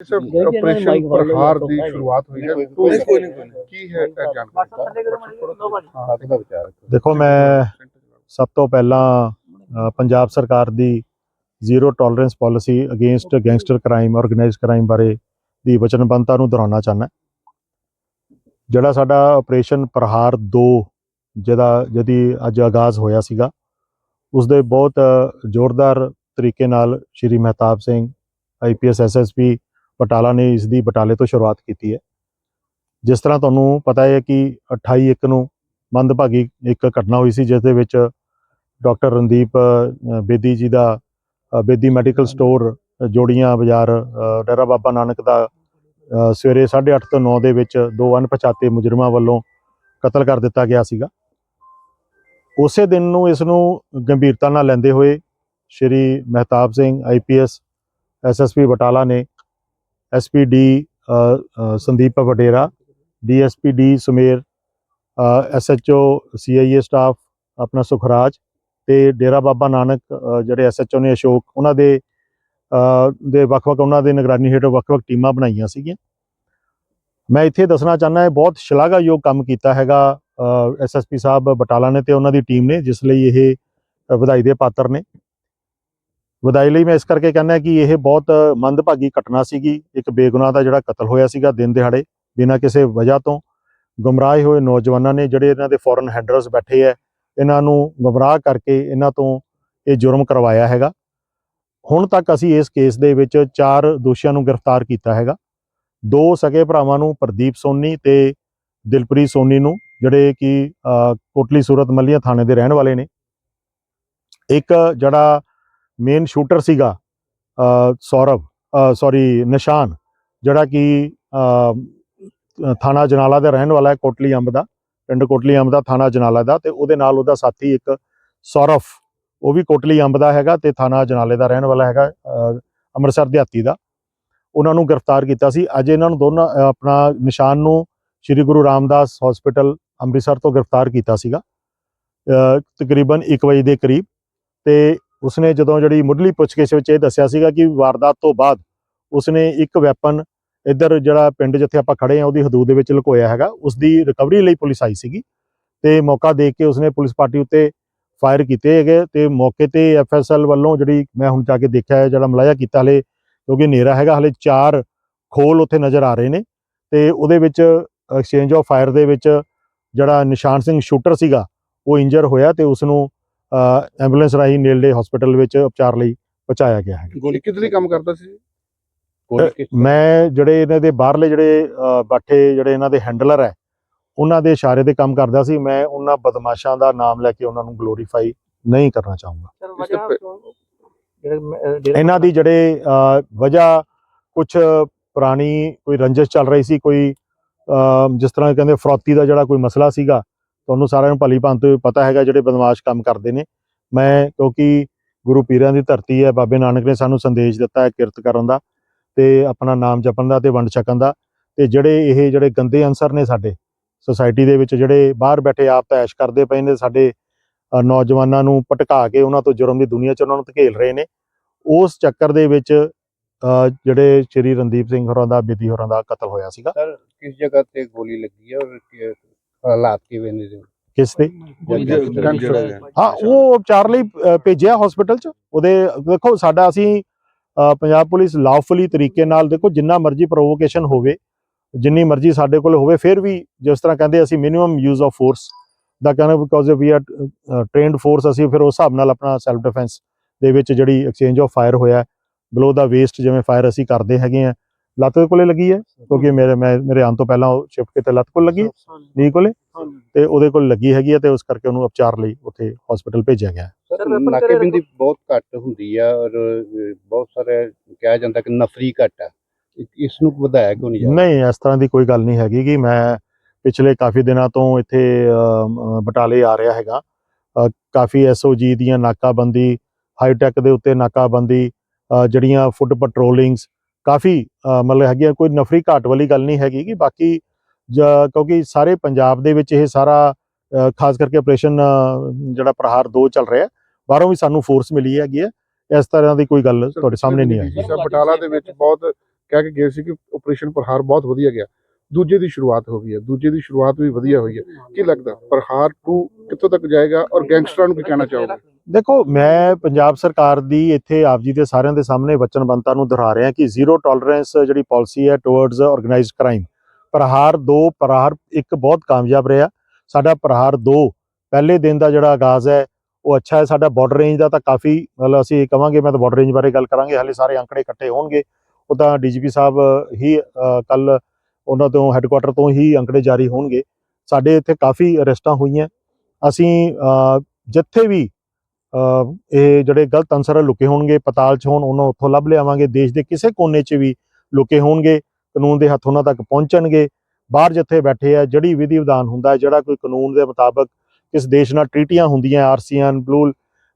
ਇਸ ਆਪਰੇਸ਼ਨ ਪ੍ਰਹਾਰ ਦੀ ਸ਼ੁਰੂਆਤ ਹੋਈ ਹੈ। ਕੋਈ ਕੋਈ ਨਹੀਂ ਕੀ ਹੈ ਇਹ ਜਾਣਕਾਰੀ? ਦੇਖੋ ਮੈਂ ਸਭ ਤੋਂ ਪਹਿਲਾਂ ਪੰਜਾਬ ਸਰਕਾਰ ਦੀ zero tolerance policy against gangster crime organised crime ਬਾਰੇ ਦੀ ਵਚਨਬੱਧਤਾ ਨੂੰ ਦੁਹਰਾਉਣਾ ਚਾਹੁੰਦਾ। ਜਿਹੜਾ ਸਾਡਾ ਆਪਰੇਸ਼ਨ ਪ੍ਰਹਾਰ 2 ਜਿਹਦਾ ਜਿਹਦੀ ਅੱਜ ਆਗਾਜ਼ ਹੋਇਆ ਸੀਗਾ ਉਸ ਦੇ ਬਹੁਤ ਜ਼ੋਰਦਾਰ ਤਰੀਕੇ ਨਾਲ ਸ਼੍ਰੀ ਮਹਿਤਾਬ ਸਿੰਘ ਆਈਪੀਐਸ ਐਸਐਸਪੀ ਬਟਾਲਾ ਨੇ ਇਸ ਦੀ ਬਟਾਲੇ ਤੋਂ ਸ਼ੁਰੂਆਤ ਕੀਤੀ ਹੈ। ਜਿਸ ਤਰ੍ਹਾਂ ਤੁਹਾਨੂੰ ਪਤਾ ਹੈ ਕਿ 28 ਇੱਕ ਨੂੰ ਮੰਦਭਾਗੀ ਇੱਕ ਘਟਨਾ ਹੋਈ ਸੀ ਜਿਸ ਦੇ ਵਿੱਚ ਡਾਕਟਰ ਰਣਦੀਪ ਬੇਦੀ ਜੀ ਦਾ ਬੇਦੀ ਮੈਡੀਕਲ ਸਟੋਰ ਜੋੜੀਆਂ ਬਾਜ਼ਾਰ ਅ, ਡੇਰਾ ਬਾਬਾ ਨਾਨਕ ਦਾ ਅ, ਸਵੇਰੇ 8:30 ਤੋਂ 9 ਦੇ ਵਿੱਚ ਦੋ ਅਣਪਛਾਤੇ ਮੁਜਰਮਾਂ ਵੱਲੋਂ ਕਤਲ ਕਰ ਦਿੱਤਾ ਗਿਆ ਸੀਗਾ। ਉਸੇ ਦਿਨ ਨੂੰ ਇਸ ਨੂੰ ਗੰਭੀਰਤਾ ਨਾਲ ਲੈਂਦੇ ਹੋਏ ਸ਼੍ਰੀ ਮਹਿਤਾਬ ਸਿੰਘ ਆਈਪੀਐਸ ਐਸਐਸਪੀ ਬਟਾਲਾ ਨੇ SPD Sandeep Vadera DSP Sumer SHO CIA staff ਆਪਣਾ ਸੁਖਰਾਜ ਤੇ ਡੇਰਾ ਬਾਬਾ ਨਾਨਕ ਅ, ਜਿਹੜੇ ਐਸਐਚਓ ਨੇ ਅਸ਼ੋਕ ਉਹਨਾਂ ਦੇ ਦੇ ਵੱਖ-ਵੱਖ ਉਹਨਾਂ ਦੇ ਨਿਗਰਾਨੀ ਹੇਠ ਵੱਖ-ਵੱਖ ਟੀਮਾਂ ਬਣਾਈਆਂ ਸੀਗੀਆਂ। ਮੈਂ ਇੱਥੇ ਦੱਸਣਾ ਚਾਹੁੰਦਾ ਹਾਂ ਬਹੁਤ ਸ਼ਲਾਘਾਯੋਗ ਕੰਮ ਕੀਤਾ ਹੈਗਾ ਐਸਐਸਪੀ ਸਾਹਿਬ ਬਟਾਲਾ ਨੇ ਤੇ ਉਹਨਾਂ ਦੀ ਟੀਮ ਨੇ ਜਿਸ ਲਈ ਇਹ ਵਧਾਈ ਦੇ ਪਾਤਰ ਨੇ। ਵਧਾਈ ਲਈ ਮੈਂ ਇਸ ਕਰਕੇ ਕਹਿੰਦਾ ਕਿ ਇਹ ਬਹੁਤ ਮੰਦਭਾਗੀ ਘਟਨਾ ਸੀਗੀ। ਇੱਕ ਬੇਗੁਨਾਹ ਦਾ ਜਿਹੜਾ ਕਤਲ ਹੋਇਆ ਸੀਗਾ ਦਿਨ ਦਿਹਾੜੇ, ਬਿਨਾਂ ਕਿਸੇ ਵਜ੍ਹਾ ਤੋਂ। ਗੁੰਮਰਾਹ ਹੋਏ ਨੌਜਵਾਨਾਂ ਨੇ ਜਿਹੜੇ ਇਹਨਾਂ ਦੇ ਫੋਰਨ ਹੈਂਡਰਸ ਬੈਠੇ ਐ, ਇਹਨਾਂ ਨੂੰ ਗੁੰਮਰਾਹ ਕਰਕੇ ਇਹਨਾਂ ਤੋਂ ਇਹ ਜੁਰਮ ਕਰਵਾਇਆ ਹੈਗਾ। ਹੁਣ ਤੱਕ ਅਸੀਂ ਇਸ ਕੇਸ ਦੇ ਵਿੱਚ ਚਾਰ ਦੋਸ਼ੀਆਂ ਨੂੰ ਗ੍ਰਿਫਤਾਰ ਕੀਤਾ ਹੈਗਾ। ਦੋ ਸਕੇ ਭਰਾਵਾਂ ਨੂੰ, ਪ੍ਰਦੀਪ ਸੋਨੀ ਤੇ ਦਿਲਪ੍ਰੀਤ ਸੋਨੀ ਨੂੰ, ਜਿਹੜੇ ਕਿ ਕੋਟਲੀ ਸੂਰਤ ਮੱਲੀਆਂ ਥਾਣੇ ਦੇ ਰਹਿਣ ਵਾਲੇ ਨੇ। ਇੱਕ ਜਿਹੜਾ ਮੇਨ ਸ਼ੂਟਰ ਸੀਗਾ ਸੌਰਵ ਸੌਰੀ ਨਿਸ਼ਾਨ, ਜਿਹੜਾ ਕਿ ਥਾਣਾ ਜਨਾਲਾ ਦਾ ਰਹਿਣ ਵਾਲਾ ਹੈ, ਕੋਟਲੀ ਅੰਬ ਦਾ, ਪਿੰਡ ਕੋਟਲੀ ਅੰਬ ਦਾ ਥਾਣਾ ਜਨਾਲਾ ਦਾ, ਤੇ ਉਹਦੇ ਨਾਲ ਉਹਦਾ ਸਾਥੀ ਇੱਕ ਸੌਰਵ, ਉਹ ਵੀ ਕੋਟਲੀ ਅੰਬ ਦਾ ਹੈਗਾ ਤੇ ਥਾਣਾ ਜਨਾਲੇ ਦਾ ਰਹਿਣ ਵਾਲਾ ਹੈਗਾ ਅੰਮ੍ਰਿਤਸਰ ਦਿਹਾਤੀ ਦਾ। ਉਹਨਾਂ ਨੂੰ ਗ੍ਰਿਫਤਾਰ ਕੀਤਾ ਸੀ। ਅੱਜ ਇਹਨਾਂ ਨੂੰ ਦੋਨਾਂ ਆਪਣਾ ਨਿਸ਼ਾਨ ਨੂੰ ਸ੍ਰੀ ਗੁਰੂ ਰਾਮਦਾਸ ਹਸਪੀਟਲ ਅੰਮ੍ਰਿਤਸਰ ਤੋਂ ਗ੍ਰਿਫਤਾਰ ਕੀਤਾ ਸੀਗਾ। ਤਕਰੀਬਨ 1 ਵਜੇ ਦੇ ਕਰੀਬ, ਤੇ ਉਸਨੇ ਜਦੋਂ ਜਿਹੜੀ ਮੁੱਢਲੀ ਪੁੱਛਗਿੱਛ ਵਿੱਚ ਇਹ ਦੱਸਿਆ ਸੀਗਾ ਕਿ ਵਾਰਦਾਤ ਤੋਂ ਬਾਅਦ ਉਸਨੇ ਇੱਕ ਵੈਪਨ ਇੱਧਰ ਜਿਹੜਾ ਪਿੰਡ ਜਿੱਥੇ ਆਪਾਂ ਖੜੇ ਆ ਉਹਦੀ ਹਦੂਦ ਦੇ ਵਿੱਚ ਲੁਕੋਇਆ ਹੈਗਾ ਉਸ ਦੀ ਰਿਕਵਰੀ ਲਈ ਪੁਲਿਸ ਆਈ ਸੀਗੀ ਤੇ ਮੌਕਾ ਦੇਖ ਕੇ ਉਸਨੇ ਪੁਲਿਸ ਪਾਰਟੀ ਉੱਤੇ ਫਾਇਰ ਕੀਤੇ ਹੈਗੇ ਤੇ ਮੌਕੇ ਤੇ ਐਫਐਸਐਲ ਵੱਲੋਂ ਜਿਹੜੀ ਮੈਂ ਹੁਣ ਜਾ ਕੇ ਦੇਖਿਆ ਹੈ, ਜਿਹੜਾ ਮਲਾਇਆ ਕੀਤਾ ਹਲੇ, ਕਿਉਂਕਿ ਹਨੇਰਾ ਹੈਗਾ, ਹਲੇ ਚਾਰ ਖੋਲ ਉੱਥੇ ਨਜ਼ਰ ਆ ਰਹੇ ਨੇ ਤੇ ਉਹਦੇ ਵਿੱਚ ਐਕਸਚੇਂਜ ਆਫ ਫਾਇਰ ਦੇ ਵਿੱਚ ਜਿਹੜਾ ਨਿਸ਼ਾਨ ਸਿੰਘ ਸ਼ੂਟਰ ਸੀਗਾ, ਉਹ ਇੰਜਰ ਹੋਇਆ ਤੇ ਉਸ ਨੂੰ ਐਂਬੂਲੈਂਸ ਰਾਹੀਂ ਨੇਲਡੇ ਹਸਪੀਟਲ ਵਿੱਚ ਉਪਚਾਰ ਲਈ ਪਹੁੰਚਾਇਆ ਗਿਆ ਹੈ ਗੋਲੀ ਕਿਤਨੀ ਕੰਮ ਕਰਦਾ ਸੀ? ਮੈਂ ਜਿਹੜੇ ਇਹਨਾਂ ਦੇ ਬਾਹਰਲੇ ਜਿਹੜੇ ਬੈਠੇ ਜਿਹੜੇ ਇਹਨਾਂ ਦੇ ਹੈਂਡਲਰ ਹੈ ਉਹਨਾਂ ਦੇ ਇਸ਼ਾਰੇ ਤੇ ਕੰਮ ਕਰਦਾ ਸੀ। ਮੈਂ ਉਹਨਾਂ ਬਦਮਾਸ਼ਾਂ ਦਾ ਨਾਮ ਲੈ ਕੇ ਉਹਨਾਂ ਨੂੰ ਗਲੋਰੀਫਾਈ ਨਹੀਂ ਕਰਨਾ ਚਾਹੂੰਗਾ। ਇਹਨਾਂ ਦੀ ਜਿਹੜੇ ਵਜ੍ਹਾ ਕੁਝ ਪੁਰਾਣੀ ਕੋਈ ਰੰਜਿਸ਼ ਚੱਲ ਰਹੀ ਸੀ ਕੋਈ ਜਿਸ ਤਰ੍ਹਾਂ ਕਹਿੰਦੇ ਫਰੌਤੀ ਦਾ ਜਿਹੜਾ ਕੋਈ ਮਸਲਾ ਸੀਗਾ ਤੁਹਾਨੂੰ ਸਾਰਿਆਂ ਨੂੰ ਭਲੀ ਭਾਂਤ ਪਤਾ ਹੈਗਾ ਜਿਹੜੇ ਬਦਮਾਸ਼ ਕੰਮ ਕਰਦੇ ਨੇ। ਮੈਂ ਕਿਉਂਕਿ ਗੁਰੂ ਪੀਰਾਂ ਦੀ ਧਰਤੀ ਹੈ, ਬਾਬੇ ਨਾਨਕ ਨੇ ਸਾਨੂੰ ਸੰਦੇਸ਼ ਦਿੱਤਾ ਹੈ ਕਿਰਤ ਕਰਨ ਦਾ ਤੇ ਆਪਣਾ ਨਾਮ ਜਪਣ ਦਾ ਤੇ ਵੰਡ ਛਕਣ ਦਾ ਤੇ ਜਿਹੜੇ ਇਹ ਜਿਹੜੇ ਗੰਦੇ ਅਨਸਰ ਨੇ ਸਾਡੇ ਸੋਸਾਇਟੀ ਦੇ ਵਿੱਚ ਜਿਹੜੇ ਬਾਹਰ ਬੈਠੇ ਆਪ ਤਾਂ ਐਸ਼ ਕਰਦੇ ਪਏ ਨੇ, ਸਾਡੇ ਨੌਜਵਾਨਾਂ ਨੂੰ ਭਟਕਾ ਕੇ ਉਹਨਾਂ ਤੋਂ ਜੁਰਮ ਦੀ ਦੁਨੀਆ 'ਚ ਉਹਨਾਂ ਨੂੰ ਧਕੇਲ ਰਹੇ ਨੇ। ਉਸ ਚੱਕਰ ਦੇ ਵਿੱਚ ਜਿਹੜੇ ਸ਼੍ਰੀ ਰਣਦੀਪ ਸਿੰਘ ਹੋਰਾਂ ਦਾ ਬੇਦੀ ਹੋਰਾਂ ਦਾ ਕਤਲ ਹੋਇਆ ਸੀਗਾ। ਸਰ, ਕਿਸ ਜਗ੍ਹਾ ਤੇ ਗੋਲੀ ਲੱਗੀ ਹੈ ਔਰ ਕਿ- ਹਾਲਾਤ ਕਿਵੇਂ ਨੇ ਜੀ? ਕਿਸ ਤੇ ਗੈਂਗਸਟਰ ਹਾਂ ਉਹ ਉਪਚਾਰ ਲਈ ਅ, ਭੇਜਿਆ ਹਸਪੀਟਲ 'ਚ ਉਹਦੇ ਦੇਖੋ ਸਾਡਾ ਅਸੀਂ ਅ, ਪੰਜਾਬ ਪੁਲਿਸ ਲਾਫੁਲੀ ਤਰੀਕੇ ਨਾਲ ਦੇਖੋ ਜਿੰਨਾ ਮਰਜ਼ੀ ਪ੍ਰੋਵੋਕੇਸ਼ਨ ਹੋਵੇ ਜਿੰਨੀ ਮਰਜ਼ੀ ਸਾਡੇ ਕੋਲ ਹੋਵੇ ਫਿਰ ਵੀ ਜਿਸ ਤਰ੍ਹਾਂ ਕਹਿੰਦੇ ਅਸੀਂ ਮਿਨੀਮਮ ਯੂਜ਼ ਆਫ ਫੋਰਸ ਦਾ ਕਹਿੰਦਾ because we are trained force ਅਸੀਂ ਫਿਰ ਉਸ ਹਿਸਾਬ ਨਾਲ ਆਪਣਾ ਸੈਲਫ ਡਿਫੈਂਸ ਦੇ ਵਿੱਚ ਜਿਹੜੀ ਐਕਸਚੇਂਜ ਆਫ ਫਾਇਰ ਹੋਇਆ ਬਲੋ ਦਾ ਵੇਸਟ ਜਿਵੇਂ ਫਾਇਰ ਅਸੀਂ ਕਰਦੇ ਹੈਗੇ ਆ ਲੱਤ ਦੇ ਕੋਲੇ ਲੱਗੀ ਹੈ ਕਿਉਂਕਿ ਮੇਰੇ ਮੈਂ ਮੇਰੇ ਆਉਣ ਤੋਂ ਪਹਿਲਾਂ ਉਹ ਸ਼ਿਫਟ ਕਿਤੇ ਲੱਤ ਕੋਲ ਲੱਗੀ ਨੀ ਕੋਲੇ ਤੇ ਉਹਦੇ ਕੋਲ ਲੱਗੀ ਹੈਗੀ ਹੈ ਤੇ ਉਸ ਕਰਕੇ ਉਹਨੂੰ ਉਪਚਾਰ ਲਈ ਉੱਥੇ ਹਸਪੀਟਲ ਭੇਜਿਆ ਗਿਆ ਨਾਕੇਬੰਦੀ ਬਹੁਤ ਘੱਟ ਹੁੰਦੀ ਆ ਔਰ ਬਹੁਤ ਸਾਰੇ ਕਿਹਾ ਜਾਂਦਾ ਕਿ ਨਫਰੀ ਘੱਟ ਆ। ਇਸ ਨੂੰ ਵਧਾਇਆ ਕਿਉਂ ਨਹੀਂ ਜਾ ਨਹੀਂ ਇਸ ਤਰ੍ਹਾਂ ਦੀ ਕੋਈ ਗੱਲ ਨਹੀਂ ਹੈਗੀ ਕਿ ਮੈਂ ਪਿਛਲੇ ਕਾਫੀ ਦਿਨਾਂ ਤੋਂ ਇੱਥੇ ਬਟਾਲੇ ਆ ਰਿਹਾ ਹੈਗਾ। ਕਾਫੀ ਐਸਓਜੀ ਦੀਆਂ ਨਾਕਾਬੰਦੀ ਹਾਈਟੈਕ ਦੇ ਉੱਤੇ ਨਾਕਾਬੰਦੀ ਜਿਹੜੀਆਂ ਫੁੱਟ ਪੈਟਰੋਲਿੰਗਸ ਕਾਫੀ ਮਤਲਬ ਹੈਗੀਆਂ ਕੋਈ ਨਫਰੀ ਘਾਟ ਵਾਲੀ ਗੱਲ ਨਹੀਂ ਹੈਗੀ ਕਿ ਬਾਕੀ ਕਿਉਂਕਿ ਸਾਰੇ ਪੰਜਾਬ ਦੇ ਵਿੱਚ ਇਹ ਸਾਰਾ ਖਾਸ ਕਰਕੇ ਆਪਰੇਸ਼ਨ ਜਿਹੜਾ ਪ੍ਰਹਾਰ 2 ਚੱਲ ਰਿਹਾ ਬਾਹਰੋਂ ਵੀ ਸਾਨੂੰ ਫੋਰਸ ਮਿਲੀ ਹੈਗੀ ਹੈ ਇਸ ਤਰ੍ਹਾਂ ਦੀ ਕੋਈ ਗੱਲ ਤੁਹਾਡੇ ਸਾਹਮਣੇ ਨਹੀਂ ਆਈ। ਬਟਾਲਾ ਦੇ ਵਿੱਚ ਬਹੁਤ ਕਹਿ ਕੇ ਗਏ ਸੀ ਕਿ ਆਪਰੇਸ਼ਨ ਪ੍ਰਹਾਰ ਬਹੁਤ ਵਧੀਆ ਗਿਆ ਦੂਜੇ ਦੀ ਸ਼ੁਰੂਆਤ ਹੋ ਗਈ ਹੈ ਦੂਜੇ ਦੀ ਸ਼ੁਰੂਆਤ ਵੀ ਵਧੀਆ ਹੋਈ ਹੈ ਕੀ ਲੱਗਦਾ ਪ੍ਰਹਾਰ 2 ਕਿੱਥੋਂ ਤੱਕ ਜਾਏਗਾ ਔਰ ਗੈਂਗਸਟਰਾਂ ਨੂੰ ਕੀ ਕਹਿਣਾ ਚਾਹੋਗੇ? ਦੇਖੋ, ਮੈਂ ਪੰਜਾਬ ਸਰਕਾਰ ਦੀ ਇੱਥੇ ਆਪ ਜੀ ਦੇ ਸਾਰਿਆਂ ਦੇ ਸਾਹਮਣੇ ਵਚਨਬੰਧਤਾ ਨੂੰ ਦੁਹਰਾ ਰਿਹਾ ਕਿ ਜ਼ੀਰੋ ਟੋਲਰੈਂਸ ਜਿਹੜੀ ਪਾਲਿਸੀ ਹੈ towards organised crime Prahar 2 Prahar 1 ਬਹੁਤ ਕਾਮਯਾਬ ਰਿਹਾ। ਸਾਡਾ ਪ੍ਰਹਾਰ 2 ਪਹਿਲੇ ਦਿਨ ਦਾ ਜਿਹੜਾ ਆਗਾਜ਼ ਹੈ, ਉਹ ਅੱਛਾ ਹੈ। ਸਾਡਾ ਬਾਰਡਰ ਰੇਂਜ ਦਾ ਤਾਂ ਕਾਫੀ, ਮਤਲਬ ਅਸੀਂ ਕਵਾਂਗੇ, ਮੈਂ ਤਾਂ ਬਾਰਡਰ ਰੇਂਜ ਬਾਰੇ ਗੱਲ ਕਰਾਂਗੇ, ਹਾਲੇ ਸਾਰੇ ਅੰਕੜੇ ਇਕੱਠੇ ਹੋਣਗੇ। ਉਹ ਤਾਂ ਡੀਜੀਪੀ ਸਾਹਿਬ ਹੀ ਕੱਲ ਉਹਨਾਂ ਤੋਂ ਹੈੱਡਕੁਆਟਰ ਤੋਂ ਹੀ ਅੰਕੜੇ ਜਾਰੀ ਹੋਣਗੇ। ਸਾਡੇ ਇੱਥੇ ਕਾਫੀ ਅਰੈਸਟਾਂ ਹੋਈਆਂ। ਅਸੀਂ ਜਿੱਥੇ ਵੀ ਇਹ ਜਿਹੜੇ ਗਲਤ ਅਨਸਰ ਲੁਕੇ ਹੋਣਗੇ ਪਤਾਲ 'ਚ ਹੋਣ ਉਹਨਾਂ ਉੱਥੋਂ ਲੱਭ ਲਿਆਵਾਂਗੇ ਦੇਸ਼ ਦੇ ਕਿਸੇ ਕੋਨੇ 'ਚ ਵੀ ਲੁਕੇ ਹੋਣਗੇ ਕਾਨੂੰਨ ਦੇ ਹੱਥ ਉਹਨਾਂ ਤੱਕ ਪਹੁੰਚਣਗੇ। ਬਾਹਰ ਜਿੱਥੇ ਬੈਠੇ ਆ ਜਿਹੜੀ ਵਿਧੀ ਵਿਧਾਨ ਹੁੰਦਾ ਹੈ, ਜਿਹੜਾ ਕੋਈ ਕਾਨੂੰਨ ਦੇ ਮੁਤਾਬਕ ਕਿਸ ਦੇਸ਼ ਨਾਲ ਟ੍ਰੀਟੀਆਂ ਹੁੰਦੀਆਂ ਆਰਸੀਐਨ ਬਲੂ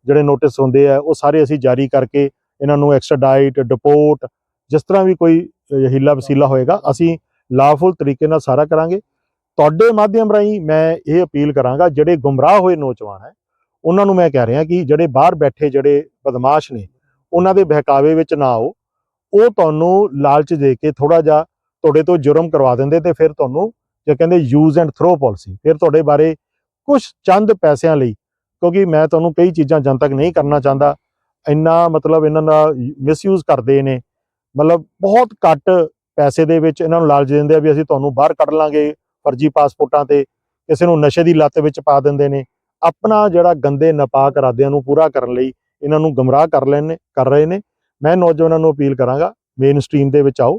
ਜਿਹੜੇ ਨੋਟਿਸ ਹੁੰਦੇ ਆ ਉਹ ਸਾਰੇ ਅਸੀਂ ਜਾਰੀ ਕਰਕੇ ਇਹਨਾਂ ਨੂੰ ਐਕਸਟ੍ਰਾਡਾਈਟ ਡਿਪੋਰਟ ਜਿਸ ਤਰ੍ਹਾਂ ਵੀ ਕੋਈ ਅ, ਵਸੀਲਾ ਹੋਏਗਾ ਅਸੀਂ ਲਾਫੁਲ ਤਰੀਕੇ ਨਾਲ ਸਾਰਾ ਕਰਾਂਗੇ। ਤੁਹਾਡੇ ਮਾਧਿਅਮ ਰਾਹੀਂ ਮੈਂ ਇਹ ਅਪੀਲ ਕਰਾਂਗਾ ਜਿਹੜੇ ਗੁੰਮਰਾਹ ਹੋਏ ਨੌਜਵਾਨ ਹੈ ਉਹਨਾਂ ਨੂੰ ਮੈਂ ਕਹਿ ਰਿਹਾ ਕਿ ਜਿਹੜੇ ਬਾਹਰ ਬੈਠੇ ਜਿਹੜੇ ਬਦਮਾਸ਼ ਨੇ, ਉਹਨਾਂ ਦੇ ਬਹਿਕਾਵੇ ਵਿੱਚ ਨਾ ਆਓ। ਉਹ ਤੁਹਾਨੂੰ ਲਾਲਚ ਦੇ ਕੇ ਥੋੜਾ ਜਿਹਾ ਤੁਹਾਡੇ ਤੋਂ ਜੁਰਮ ਕਰਵਾ ਦਿੰਦੇ ਤੇ ਫਿਰ ਤੁਹਾਨੂੰ ਜੇ ਕਹਿੰਦੇ ਯੂਜ਼ ਐਂਡ ਥਰੋ ਪਾਲਿਸੀ ਫਿਰ ਤੁਹਾਡੇ ਬਾਰੇ ਕੁਝ ਚੰਦ ਪੈਸਿਆਂ ਲਈ, ਕਿਉਂਕਿ ਮੈਂ ਤੁਹਾਨੂੰ ਕਈ ਚੀਜ਼ਾਂ ਜਨਤਕ ਨਹੀਂ ਕਰਨਾ ਚਾਹੁੰਦਾ। ਇੰਨਾ ਮਤਲਬ ਇਹਨਾਂ ਦਾ ਮਿਸਯੂਜ਼ ਕਰਦੇ ਨੇ। ਮਤਲਬ ਬਹੁਤ ਘੱਟ ਪੈਸੇ ਦੇ ਵਿੱਚ ਇਹਨਾਂ ਨੂੰ ਲਾਲਚ ਦਿੰਦੇ ਆ ਵੀ ਅਸੀਂ ਤੁਹਾਨੂੰ ਬਾਹਰ ਕੱਢ ਲਾਂਗੇ, ਫਰਜ਼ੀ ਪਾਸਪੋਰਟਾਂ ਤੇ, ਕਿਸੇ ਨੂੰ ਨਸ਼ੇ ਦੀ ਲੱਤ ਵਿੱਚ ਪਾ ਦਿੰਦੇ ਨੇ। ਆਪਣਾ ਜਿਹੜਾ ਗੰਦੇ ਨਾਪਾਕ ਇਰਾਦਿਆਂ ਨੂੰ ਪੂਰਾ ਕਰਨ ਲਈ ਇਹਨਾਂ ਨੂੰ ਗਮਰਾਹ ਕਰ ਲੈਣੇ ਕਰ ਰਹੇ ਨੇ। ਮੈਂ ਨੌਜਵਾਨਾਂ ਨੂੰ ਅਪੀਲ ਕਰਾਂਗਾ ਮੇਨ ਸਟ੍ਰੀਮ ਦੇ ਵਿੱਚ ਆਓ।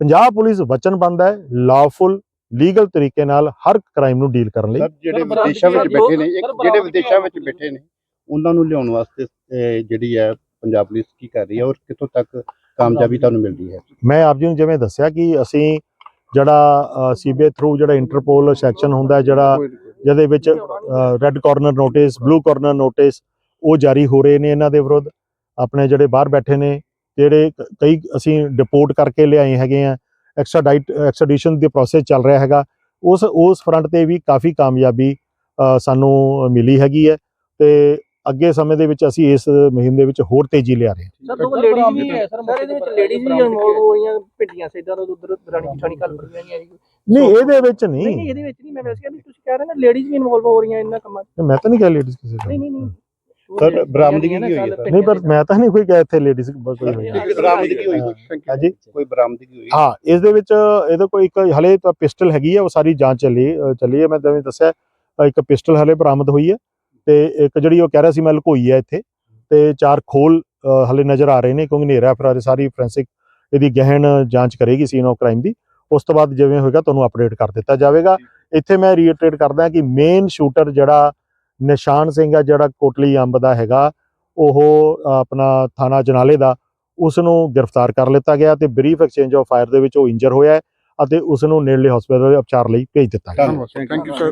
ਪੰਜਾਬ ਪੁਲਿਸ ਵਚਨਬੰਦ ਹੈ ਲਾਫੁਲ ਲੀਗਲ ਤਰੀਕੇ ਨਾਲ ਹਰ ਕ੍ਰਾਈਮ ਨੂੰ ਡੀਲ ਕਰਨ ਲਈ। ਜਿਹੜੇ ਵਿਦੇਸ਼ਾਂ ਵਿੱਚ ਬੈਠੇ ਨੇ ਜਿਹੜੇ ਵਿਦੇਸ਼ਾਂ ਵਿੱਚ ਬੈਠੇ ਨੇ ਉਹਨਾਂ ਨੂੰ ਲਿਆਉਣ ਵਾਸਤੇ ਜਿਹੜੀ ਹੈ ਪੰਜਾਬ ਪੁਲਿਸ ਕੀ ਕਰ ਰਹੀ ਹੈ ਔਰ ਕਿੱਥੋਂ ਤੱਕ ਕਾਮਯਾਬੀ ਤੁਹਾਨੂੰ ਮਿਲਦੀ ਹੈ? ਮੈਂ ਆਪ ਜੀ ਨੂੰ ਜਿਵੇਂ ਦੱਸਿਆ ਕਿ ਅਸੀਂ ਜਿਹੜਾ ਸੀਬੀਆਈ ਥਰੂ ਜਿਹੜਾ ਇੰਟਰਪੋਲ ਸੈਕਸ਼ਨ ਹੁੰਦਾ ਹੈ, ਜਿਹੜਾ। ਜਿਹਦੇ ਵਿੱਚ red corner notice blue corner notice ਉਹ ਜਾਰੀ ਹੋ ਰਹੇ ਨੇ ਇਹਨਾਂ ਦੇ ਵਿਰੁੱਧ। ਆਪਣੇ ਜਿਹੜੇ ਬਾਹਰ ਬੈਠੇ ਨੇ, ਜਿਹੜੇ ਕ- ਕਈ ਅਸੀਂ ਡਿਪੋਰਟ ਕਰਕੇ ਲਿਆਏ ਹੈਗੇ ਆ ਐਕਸਟ੍ਰਾਡਾਈਟ ਐਕਸਟ੍ਰੈਡੀਸ਼ਨ ਦੀ ਪ੍ਰੋਸੈਸ ਚੱਲ ਰਿਹਾ ਹੈਗਾ। ਉਸ ਉਸ ਫਰੰਟ ਤੇ ਵੀ ਕਾਫੀ ਕਾਮਯਾਬੀ ਸਾਨੂੰ ਮਿਲੀ ਹੈਗੀ ਹੈ ਤੇ ਅੱਗੇ ਸਮੇਂ ਦੇ ਵਿੱਚ ਅਸੀਂ ਇਸ ਮੁਹਿੰਮ ਦੇ ਵਿੱਚ ਹੋਰ ਤੇਜ਼ੀ ਲਿਆ ਰਹੇ ਹਾਂ। ਸਰ ਦੋ ਲੇਡੀਜ਼ ਵੀ ਹੈ ਸਰ ਸਰ ਇਹਦੇ ਵਿੱਚ ਲੇਡੀਜ਼ ਵੀ ਇਨਵੋਲਵ ਹੋ ਰਹੀਆਂ ਭਿੰਡੀਆਂ ਸੇਡਾਂ ਤੋਂ ਉਧਰ ਦਰਾਣੀ ਜਠਾਣੀ ਕੱਲ ਬੜੀਆਂ ਨਹੀਂ ਆਈ ਨਹੀਂ ਇਹਦੇ ਵਿੱਚ ਨਹੀਂ। ਇਹਦੇ ਵਿੱਚ ਨਹੀਂ ਮੈਂ ਵੈਸੇ ਕਹਿੰਦਾ ਤੁਸੀਂ ਕਹਿ ਰਹੇ ਨਾ ਲੇਡੀਜ਼ ਵੀ ਇਨਵੋਲਵ ਹੋ ਰਹੀਆਂ ਇਹਨਾਂ ਕੰਮਾਂ 'ਚ। ਮੈਂ ਤਾਂ ਨਹੀਂ ਕਿਹਾ ਲੇਡੀਜ਼ ਕਿਸੇ ਦਾ ਨਹੀਂ ਨਹੀਂ ਨਹੀਂ। ਸਰ, ਬਰਾਮਦਗੀ ਕੀ ਹੋਈ ਹੈ ਸਰ? ਨਹੀਂ ਪਰ ਮੈਂ ਤਾਂ ਨਹੀਂ ਕੋਈ ਕਿਹਾ ਇੱਥੇ ਲੇਡੀਜ਼ ਕੋਈ ਹੋਈ। ਹੈ। ਬਰਾਮਦਗੀ ਹੋਈ ਕੋਈ. ਹਾਂਜੀ। ਕੋਈ ਬਰਾਮਦਗੀ ਹੋਈ। ਹਾਂ ਇਸ ਦੇ ਵਿੱਚ ਇਹਦੇ ਕੋਲ ਇੱਕ ਹਲੇ ਤਾਂ ਪਿਸਟਲ ਹੈਗੀ ਹੈ ਉਹ ਸਾਰੀ ਜਾਂਚ ਚੱਲੀ ਚੱਲੀ ਹੈ। ਮੈਂ ਜਿਵੇਂ ਦੱਸਿਆ ਇੱਕ ਪਿਸਟਲ ਹਲੇ ਬਰਾਮਦ ਹੋਈ ਹੈ। ਤੇ ਇੱਕ ਜਿਹੜੀ ਉਹ ਕਹਿ ਰਿਹਾ ਸੀ ਮੈਂ ਲੁਕੋਈ ਹੈ ਇੱਥੇ ਤੇ ਚਾਰ ਖੋਲ ਅ, ਹਲੇ ਨਜ਼ਰ ਆ ਰਹੇ ਨੇ ਕਿਉਂਕਿ ਹਨੇਰਾ ਫਿਰ ਸਾਰੀ ਫੋਰੈਂਸਿਕ ਇਹਦੀ ਗਹਿਣ ਜਾਂਚ ਕਰੇਗੀ ਸੀਨ ਆਫ ਕ੍ਰਾਈਮ ਦੀ। ਉਸ ਤੋਂ ਬਾਅਦ ਜਿਵੇਂ ਹੋਏਗਾ ਤੁਹਾਨੂੰ ਅਪਡੇਟ ਕਰ ਦਿੱਤਾ ਜਾਵੇਗਾ। ਇੱਥੇ ਮੈਂ ਰੀਇਟਰੇਟ ਕਰਦਾ ਕਿ ਮੇਨ ਸ਼ੂਟਰ ਜਿਹੜਾ ਨਿਸ਼ਾਨ ਸਿੰਘ ਆ ਜਿਹੜਾ ਕੋਟਲੀ ਅੰਬ ਦਾ ਹੈਗਾ ਉਹ ਆਪਣਾ ਥਾਣਾ ਜਨਾਲੇ ਦਾ ਉਸ ਨੂੰ ਗ੍ਰਿਫਤਾਰ ਕਰ ਲਿੱਤਾ ਗਿਆ ਤੇ ਬਰੀਫ ਐਕਸਚੇਂਜ ਆਫ ਫਾਇਰ ਦੇ ਵਿੱਚ ਉਹ ਇੰਜਰ ਹੋਇਆ ਹੈ ਅਤੇ ਉਸ ਨੂੰ ਨੇੜਲੇ ਹਸਪਤਾਲ ਦੇ ਉਪਚਾਰ ਲਈ ਭੇਜ ਦਿੱਤਾ ਗਿਆ ਥੈਂਕ ਯੂ ਸਰ